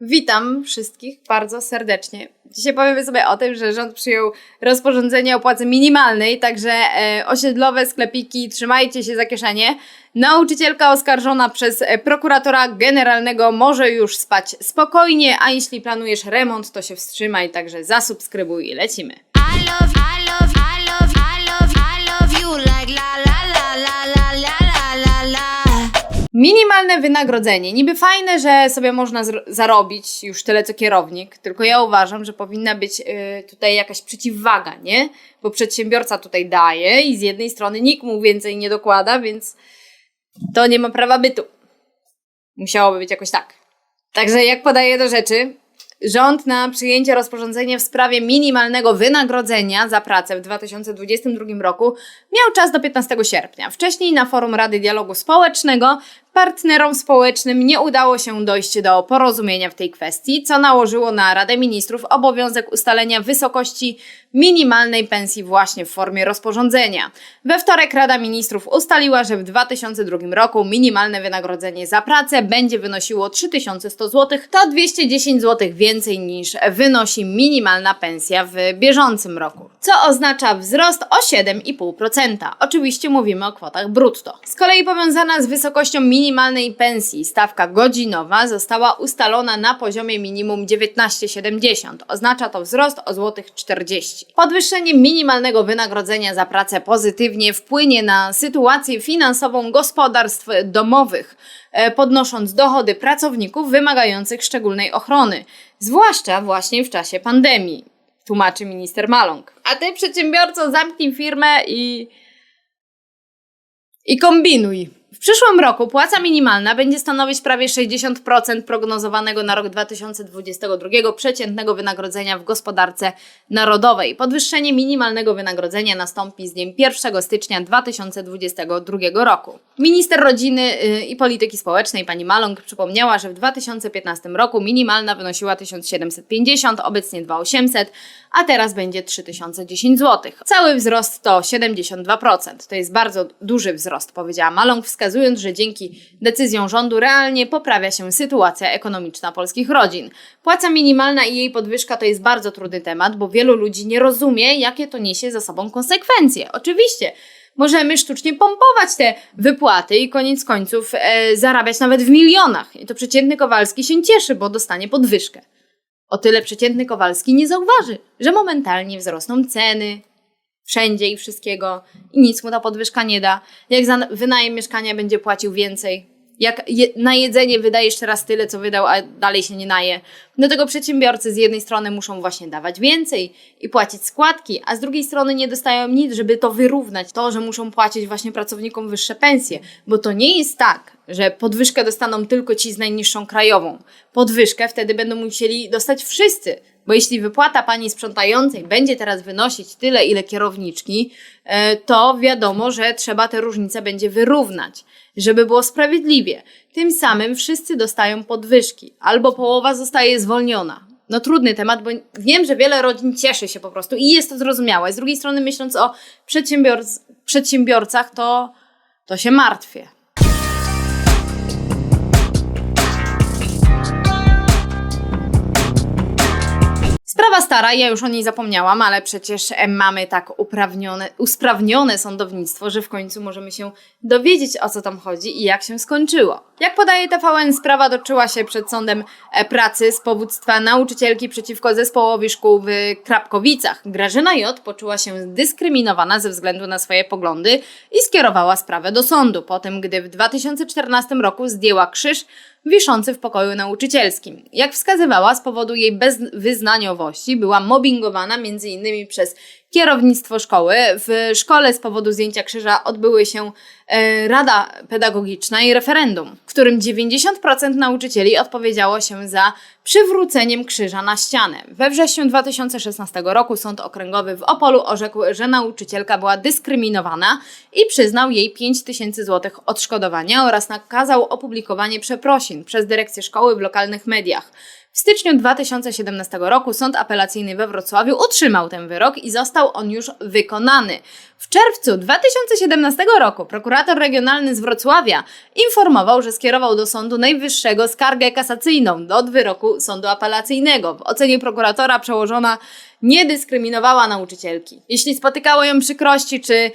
Witam wszystkich bardzo serdecznie. Dzisiaj powiemy sobie o tym, że rząd przyjął rozporządzenie o płacy minimalnej, także e, osiedlowe sklepiki, trzymajcie się za kieszenie. Nauczycielka oskarżona przez e, prokuratora generalnego może już spać spokojnie, a jeśli planujesz remont, to się wstrzymaj, także zasubskrybuj i lecimy. I love, I love, I love, I love, you like la la la la la. Minimalne wynagrodzenie. Niby fajne, że sobie można zarobić już tyle co kierownik, tylko ja uważam, że powinna być y, tutaj jakaś przeciwwaga, nie? Bo przedsiębiorca tutaj daje i z jednej strony nikt mu więcej nie dokłada, więc to nie ma prawa bytu. Musiałoby być jakoś tak. Także jak podaję do rzeczy, rząd na przyjęcie rozporządzenia w sprawie minimalnego wynagrodzenia za pracę w 2022 roku miał czas do 15 sierpnia. Wcześniej na forum Rady Dialogu Społecznego partnerom społecznym nie udało się dojść do porozumienia w tej kwestii, co nałożyło na Radę Ministrów obowiązek ustalenia wysokości minimalnej pensji właśnie w formie rozporządzenia. We wtorek Rada Ministrów ustaliła, że w 2002 roku minimalne wynagrodzenie za pracę będzie wynosiło 3100 zł, to 210 zł więcej niż wynosi minimalna pensja w bieżącym roku, co oznacza wzrost o 7,5%. Oczywiście mówimy o kwotach brutto. Z kolei powiązana z wysokością minimalnej pensji stawka godzinowa została ustalona na poziomie minimum 19,70. Oznacza to wzrost o złotych 40. Podwyższenie minimalnego wynagrodzenia za pracę pozytywnie wpłynie na sytuację finansową gospodarstw domowych, e, podnosząc dochody pracowników wymagających szczególnej ochrony, zwłaszcza właśnie w czasie pandemii, tłumaczy minister Maląg. A ty, przedsiębiorco, zamknij firmę i i kombinuj. W przyszłym roku płaca minimalna będzie stanowić prawie 60% prognozowanego na rok 2022 przeciętnego wynagrodzenia w gospodarce narodowej. Podwyższenie minimalnego wynagrodzenia nastąpi z dniem 1 stycznia 2022 roku. Minister Rodziny y, i Polityki Społecznej pani Maląg przypomniała, że w 2015 roku minimalna wynosiła 1750, obecnie 2800, a teraz będzie 3010 zł. Cały wzrost to 72%. To jest bardzo duży wzrost, powiedziała Maląg, wskazując, że dzięki decyzjom rządu realnie poprawia się sytuacja ekonomiczna polskich rodzin. Płaca minimalna i jej podwyżka to jest bardzo trudny temat, bo wielu ludzi nie rozumie, jakie to niesie za sobą konsekwencje. Oczywiście, możemy sztucznie pompować te wypłaty i koniec końców e, zarabiać nawet w milionach. I to przeciętny Kowalski się cieszy, bo dostanie podwyżkę. O tyle przeciętny Kowalski nie zauważy, że momentalnie wzrosną ceny wszędzie i wszystkiego i nic mu ta podwyżka nie da. Jak za wynajem mieszkania będzie płacił więcej, jak je, na jedzenie wydajesz teraz tyle, co wydał, a dalej się nie naje. Do tego przedsiębiorcy z jednej strony muszą właśnie dawać więcej i płacić składki, a z drugiej strony nie dostają nic, żeby to wyrównać. To, że muszą płacić właśnie pracownikom wyższe pensje, bo to nie jest tak, że podwyżkę dostaną tylko ci z najniższą krajową. Podwyżkę wtedy będą musieli dostać wszyscy, bo jeśli wypłata pani sprzątającej będzie teraz wynosić tyle, ile kierowniczki, e, to wiadomo, że trzeba te różnice będzie wyrównać, żeby było sprawiedliwie. Tym samym wszyscy dostają podwyżki, albo połowa zostaje zwolniona. No trudny temat, bo wiem, że wiele rodzin cieszy się po prostu i jest to zrozumiałe. Z drugiej strony myśląc o przedsiębiorc- przedsiębiorcach, to, to się martwię. Stara, ja już o niej zapomniałam, ale przecież e, mamy tak uprawnione, usprawnione sądownictwo, że w końcu możemy się dowiedzieć o co tam chodzi i jak się skończyło. Jak podaje TVN, sprawa toczyła się przed sądem e, pracy z powództwa nauczycielki przeciwko zespołowi szkół w Krapkowicach. Grażyna J. poczuła się dyskryminowana ze względu na swoje poglądy i skierowała sprawę do sądu, po tym gdy w 2014 roku zdjęła krzyż wiszący w pokoju nauczycielskim. Jak wskazywała, z powodu jej bezwyznaniowości była mobbingowana m.in. przez kierownictwo szkoły. W szkole z powodu zdjęcia krzyża odbyły się e, Rada Pedagogiczna i referendum, w którym 90% nauczycieli odpowiedziało się za przywróceniem krzyża na ścianę. We wrześniu 2016 roku Sąd Okręgowy w Opolu orzekł, że nauczycielka była dyskryminowana i przyznał jej 5 tysięcy złotych odszkodowania oraz nakazał opublikowanie przeprosin przez dyrekcję szkoły w lokalnych mediach. W styczniu 2017 roku Sąd Apelacyjny we Wrocławiu utrzymał ten wyrok i został on już wykonany. W czerwcu 2017 roku prokurator regionalny z Wrocławia informował, że skierował do Sądu Najwyższego skargę kasacyjną do wyroku Sądu Apelacyjnego. W ocenie prokuratora przełożona nie dyskryminowała nauczycielki. Jeśli spotykało ją przykrości czy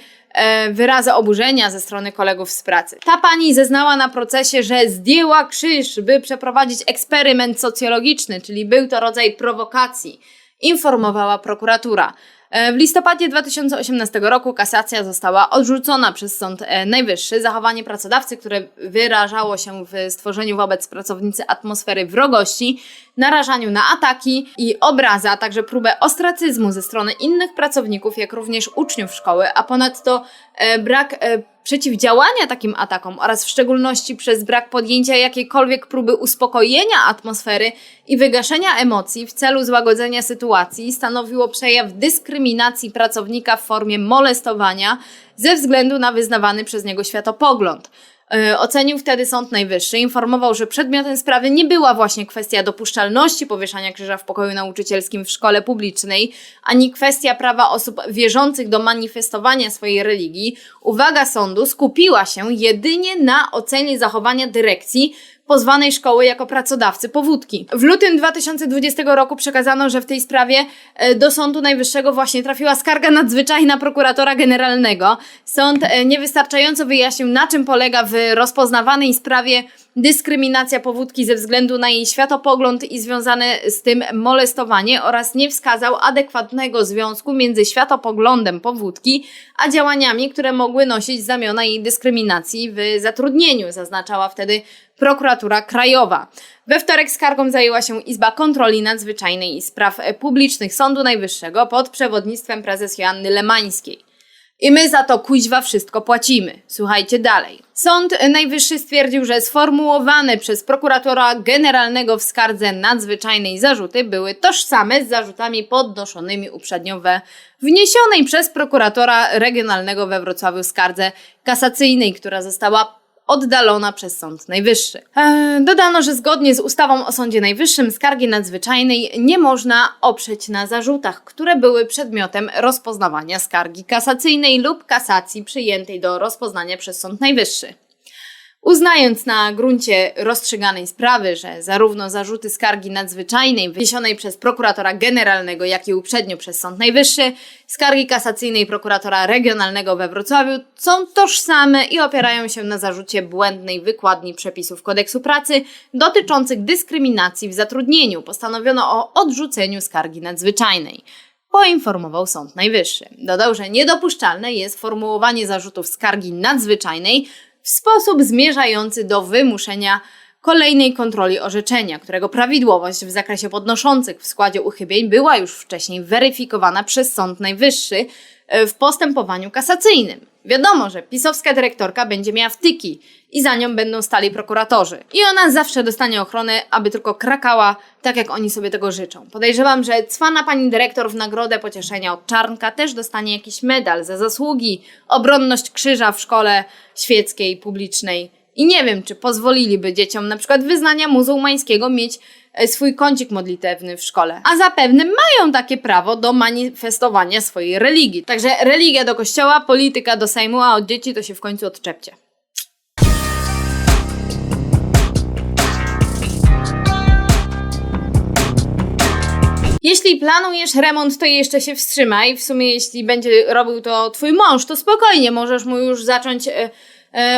wyrazy oburzenia ze strony kolegów z pracy. Ta pani zeznała na procesie, że zdjęła krzyż, by przeprowadzić eksperyment socjologiczny, czyli był to rodzaj prowokacji, informowała prokuratura. E, W listopadzie 2018 roku kasacja została odrzucona przez Sąd e, Najwyższy. Zachowanie pracodawcy, które wyrażało się w stworzeniu wobec pracownicy atmosfery wrogości, narażaniu na ataki i obrazy, a także próbę ostracyzmu ze strony innych pracowników, jak również uczniów szkoły, a ponadto e, brak przeciwdziałania takim atakom oraz w szczególności przez brak podjęcia jakiejkolwiek próby uspokojenia atmosfery i wygaszenia emocji w celu złagodzenia sytuacji stanowiło przejaw dyskryminacji pracownika w formie molestowania ze względu na wyznawany przez niego światopogląd. E, Ocenił wtedy Sąd Najwyższy, informował, że przedmiotem sprawy nie była właśnie kwestia dopuszczalności powieszania krzyża w pokoju nauczycielskim w szkole publicznej, ani kwestia prawa osób wierzących do manifestowania swojej religii. Uwaga sądu skupiła się jedynie na ocenie zachowania dyrekcji pozwanej szkoły jako pracodawcy powódki. W lutym 2020 roku przekazano, że w tej sprawie e, do Sądu Najwyższego właśnie trafiła skarga nadzwyczajna prokuratora generalnego. Sąd e, niewystarczająco wyjaśnił, na czym polega w rozpoznawanej sprawie dyskryminacja powódki ze względu na jej światopogląd i związane z tym molestowanie oraz nie wskazał adekwatnego związku między światopoglądem powódki a działaniami, które mogły nosić znamiona jej dyskryminacji w zatrudnieniu, zaznaczała wtedy prokuratura krajowa. We wtorek skargą zajęła się Izba Kontroli Nadzwyczajnej i Spraw Publicznych Sądu Najwyższego pod przewodnictwem prezes Joanny Lemańskiej. I my za to kuźwa wszystko płacimy. Słuchajcie dalej. Sąd Najwyższy stwierdził, że sformułowane przez prokuratora generalnego w skardze nadzwyczajnej zarzuty były tożsame z zarzutami podnoszonymi uprzednio we wniesionej przez prokuratora regionalnego we Wrocławiu skardze kasacyjnej, która została oddalona przez Sąd Najwyższy. Eee, dodano, że zgodnie z ustawą o Sądzie Najwyższym skargi nadzwyczajnej nie można oprzeć na zarzutach, które były przedmiotem rozpoznawania skargi kasacyjnej lub kasacji przyjętej do rozpoznania przez Sąd Najwyższy. Uznając na gruncie rozstrzyganej sprawy, że zarówno zarzuty skargi nadzwyczajnej wniesionej przez prokuratora generalnego, jak i uprzednio przez Sąd Najwyższy, skargi kasacyjnej prokuratora regionalnego we Wrocławiu są tożsame i opierają się na zarzucie błędnej wykładni przepisów kodeksu pracy dotyczących dyskryminacji w zatrudnieniu, postanowiono o odrzuceniu skargi nadzwyczajnej poinformował Sąd Najwyższy. Dodał, że niedopuszczalne jest formułowanie zarzutów skargi nadzwyczajnej w sposób zmierzający do wymuszenia kolejnej kontroli orzeczenia, którego prawidłowość w zakresie podnoszących w składzie uchybień była już wcześniej weryfikowana przez Sąd Najwyższy e, w postępowaniu kasacyjnym. Wiadomo, że pisowska dyrektorka będzie miała wtyki i za nią będą stali prokuratorzy. I ona zawsze dostanie ochronę, aby tylko krakała tak, jak oni sobie tego życzą. Podejrzewam, że cwana pani dyrektor w nagrodę pocieszenia od Czarnka też dostanie jakiś medal za zasługi, obronność krzyża w szkole świeckiej, publicznej. I nie wiem, czy pozwoliliby dzieciom na przykład wyznania muzułmańskiego mieć swój kącik modlitewny w szkole. A zapewne mają takie prawo do manifestowania swojej religii. Także religia do kościoła, polityka do Sejmu, a od dzieci to się w końcu odczepcie. Jeśli planujesz remont, to jeszcze się wstrzymaj. W sumie, jeśli będzie robił to twój mąż, to spokojnie, możesz mu już zacząć e, e,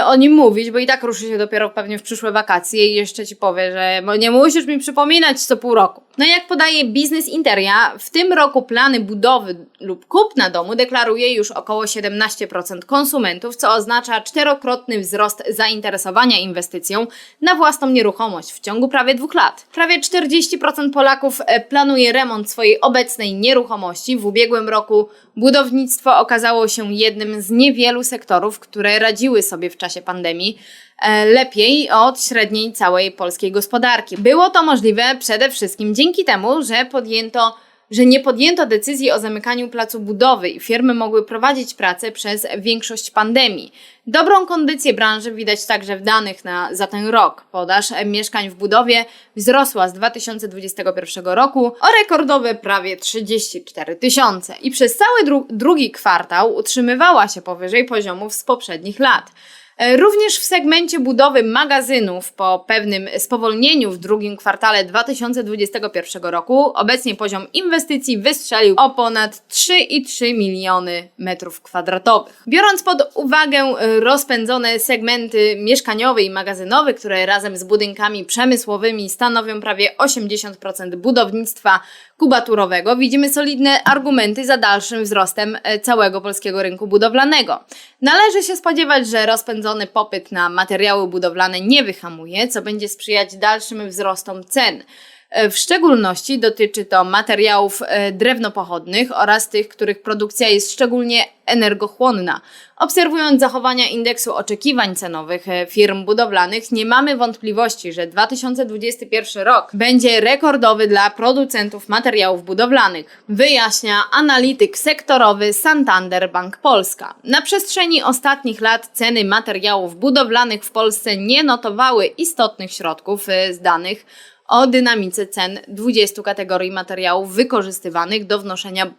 o nim mówić, bo i tak ruszy się dopiero pewnie w przyszłe wakacje i jeszcze ci powie, że nie musisz mi przypominać co pół roku. No i jak podaje Biznes Interia, w tym roku plany budowy lub kupna domu deklaruje już około 17% konsumentów, co oznacza czterokrotny wzrost zainteresowania inwestycją na własną nieruchomość w ciągu prawie dwóch lat. Prawie 40% Polaków e, planuje remont swojej obecnej nieruchomości. W ubiegłym roku budownictwo okazało się jednym z niewielu sektorów, które radziły sobie w czasie pandemii e, lepiej od średniej całej polskiej gospodarki. Było to możliwe przede wszystkim dzięki temu, że podjęto że nie podjęto decyzji o zamykaniu placu budowy i firmy mogły prowadzić pracę przez większość pandemii. Dobrą kondycję branży widać także w danych na, za ten rok. Podaż mieszkań w budowie wzrosła z 2021 roku o rekordowe prawie 34 tysiące i przez cały dru- drugi kwartał utrzymywała się powyżej poziomów z poprzednich lat. E, Również w segmencie budowy magazynów po pewnym spowolnieniu w drugim kwartale 2021 roku obecnie poziom inwestycji wystrzelił o ponad 3,3 miliony metrów kwadratowych. Biorąc pod uwagę e, rozpędzone segmenty mieszkaniowy i magazynowy, które razem z budynkami przemysłowymi stanowią prawie 80% budownictwa kubaturowego, widzimy solidne argumenty za dalszym wzrostem e, całego polskiego rynku budowlanego. Należy się spodziewać, że rozpędzony popyt na materiały budowlane nie wyhamuje, co będzie sprzyjać dalszym wzrostom cen. E, W szczególności dotyczy to materiałów e, drewnopochodnych oraz tych, których produkcja jest szczególnie energochłonna. Obserwując zachowania indeksu oczekiwań cenowych e, firm budowlanych, nie mamy wątpliwości, że 2021 rok będzie rekordowy dla producentów materiałów budowlanych, wyjaśnia analityk sektorowy Santander Bank Polska. Na przestrzeni ostatnich lat ceny materiałów budowlanych w Polsce nie notowały istotnych środków z danych o dynamice cen 20 kategorii materiałów wykorzystywanych do wnoszenia,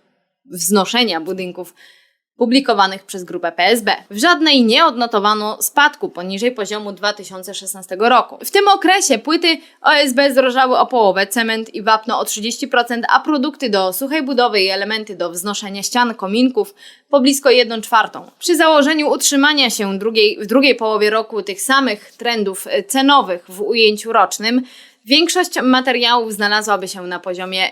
wznoszenia budynków publikowanych przez grupę PSB. W żadnej nie odnotowano spadku poniżej poziomu 2016 roku. W tym okresie płyty OSB zdrożały o połowę, cement i wapno o 30%, a produkty do suchej budowy i elementy do wznoszenia ścian, kominków po blisko 1 czwartą. Przy założeniu utrzymania się drugiej, w drugiej połowie roku tych samych trendów cenowych w ujęciu rocznym, większość materiałów znalazłaby się na poziomie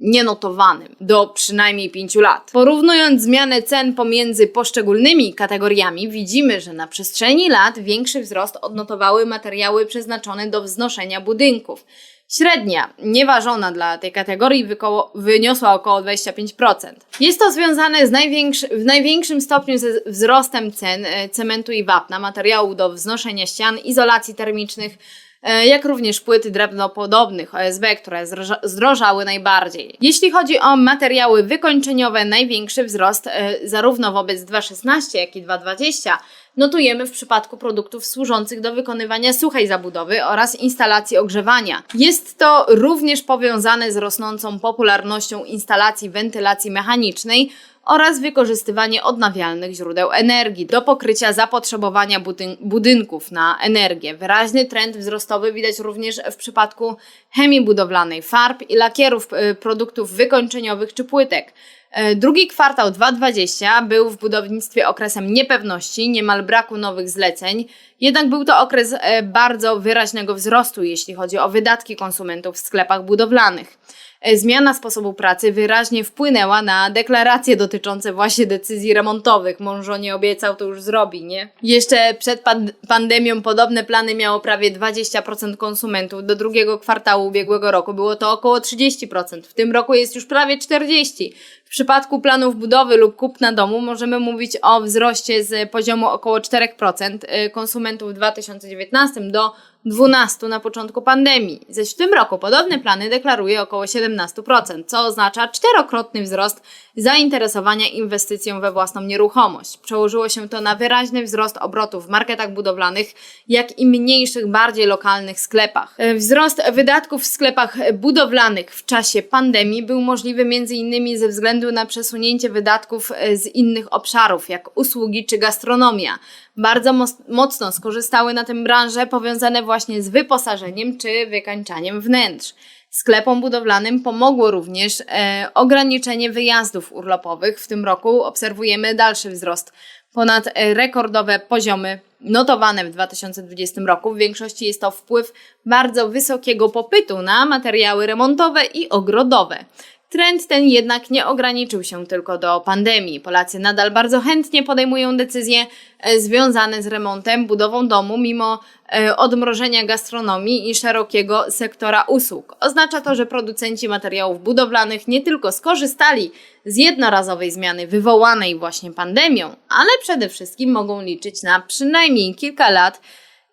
nienotowanym do przynajmniej 5 lat. Porównując zmianę cen pomiędzy poszczególnymi kategoriami, widzimy, że na przestrzeni lat większy wzrost odnotowały materiały przeznaczone do wznoszenia budynków. Średnia, nieważona dla tej kategorii, wykoło, wyniosła około 25%. Jest to związane z największy, w największym stopniu ze wzrostem cen e, cementu i wapna, materiałów do wznoszenia ścian, izolacji termicznych, jak również płyty drewnopodobnych OSB, które zdroża- zdrożały najbardziej. Jeśli chodzi o materiały wykończeniowe, największy wzrost e, zarówno wobec 2.16, jak i 2.20 notujemy w przypadku produktów służących do wykonywania suchej zabudowy oraz instalacji ogrzewania. Jest to również powiązane z rosnącą popularnością instalacji wentylacji mechanicznej oraz wykorzystywanie odnawialnych źródeł energii do pokrycia zapotrzebowania budyn- budynków na energię. Wyraźny trend wzrostowy widać również w przypadku chemii budowlanej, farb i lakierów y, produktów wykończeniowych czy płytek. E, Drugi kwartał 2020 był w budownictwie okresem niepewności, niemal braku nowych zleceń, jednak był to okres e, bardzo wyraźnego wzrostu, jeśli chodzi o wydatki konsumentów w sklepach budowlanych. E, Zmiana sposobu pracy wyraźnie wpłynęła na deklaracje dotyczące właśnie decyzji remontowych. Mążo nie obiecał, to już zrobi, nie? Jeszcze przed pan- pandemią podobne plany miało prawie 20% konsumentów. Do drugiego kwartału ubiegłego roku było to około 30%. W tym roku jest już prawie 40%. W przypadku planów budowy lub kupna domu możemy mówić o wzroście z poziomu około 4% y, konsumentów w 2019 do 12 na początku pandemii. Zaś w tym roku podobne plany deklaruje około 17%, co oznacza czterokrotny wzrost zainteresowania inwestycją we własną nieruchomość. Przełożyło się to na wyraźny wzrost obrotów w marketach budowlanych, jak i mniejszych, bardziej lokalnych sklepach. E, Wzrost wydatków w sklepach budowlanych w czasie pandemii był możliwy m.in. ze względu na przesunięcie wydatków e, z innych obszarów, jak usługi czy gastronomia. Bardzo mocno skorzystały na tym branże powiązane właśnie z wyposażeniem czy wykańczaniem wnętrz. Sklepom budowlanym pomogło również e, ograniczenie wyjazdów urlopowych. W tym roku obserwujemy dalszy wzrost. Ponad e, rekordowe poziomy notowane w 2020 roku. W większości jest to wpływ bardzo wysokiego popytu na materiały remontowe i ogrodowe. Trend ten jednak nie ograniczył się tylko do pandemii. Polacy nadal bardzo chętnie podejmują decyzje e, związane z remontem, budową domu, mimo e, odmrożenia gastronomii i szerokiego sektora usług. Oznacza to, że producenci materiałów budowlanych nie tylko skorzystali z jednorazowej zmiany wywołanej właśnie pandemią, ale przede wszystkim mogą liczyć na przynajmniej kilka lat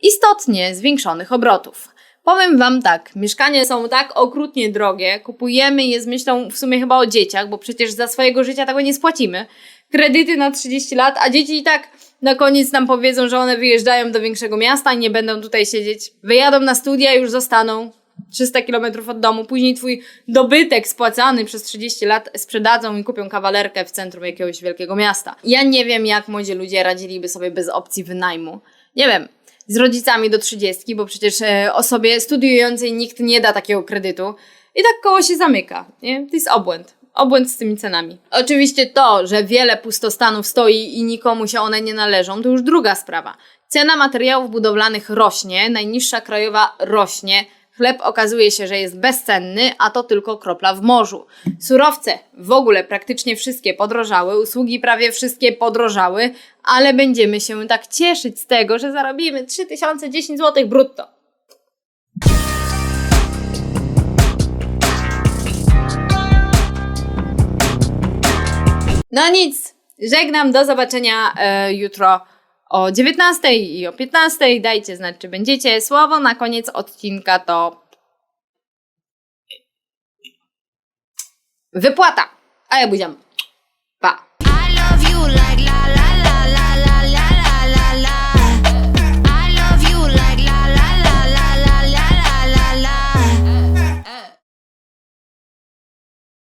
istotnie zwiększonych obrotów. Powiem Wam tak, mieszkania są tak okrutnie drogie, kupujemy je z myślą w sumie chyba o dzieciach, bo przecież za swojego życia tego nie spłacimy. Kredyty na 30 lat, a dzieci i tak na koniec nam powiedzą, że one wyjeżdżają do większego miasta i nie będą tutaj siedzieć. Wyjadą na studia i już zostaną 300 kilometrów od domu. Później twój dobytek spłacany przez 30 lat sprzedadzą i kupią kawalerkę w centrum jakiegoś wielkiego miasta. Ja nie wiem, jak młodzi ludzie radziliby sobie bez opcji wynajmu. Nie wiem, z rodzicami do 30, bo przecież e, osobie studiującej nikt nie da takiego kredytu. I tak koło się zamyka. Nie? To jest obłęd. Obłęd z tymi cenami. Oczywiście to, że wiele pustostanów stoi i nikomu się one nie należą, to już druga sprawa. Cena materiałów budowlanych rośnie, najniższa krajowa rośnie, chleb okazuje się, że jest bezcenny, a to tylko kropla w morzu. Surowce w ogóle praktycznie wszystkie podrożały, usługi prawie wszystkie podrożały, ale będziemy się tak cieszyć z tego, że zarobimy 3010 zł brutto. No nic, żegnam, do zobaczenia e, jutro o 19 i o 15. Dajcie znać, czy będziecie. Słowo na koniec odcinka to wypłata. A ja buziam.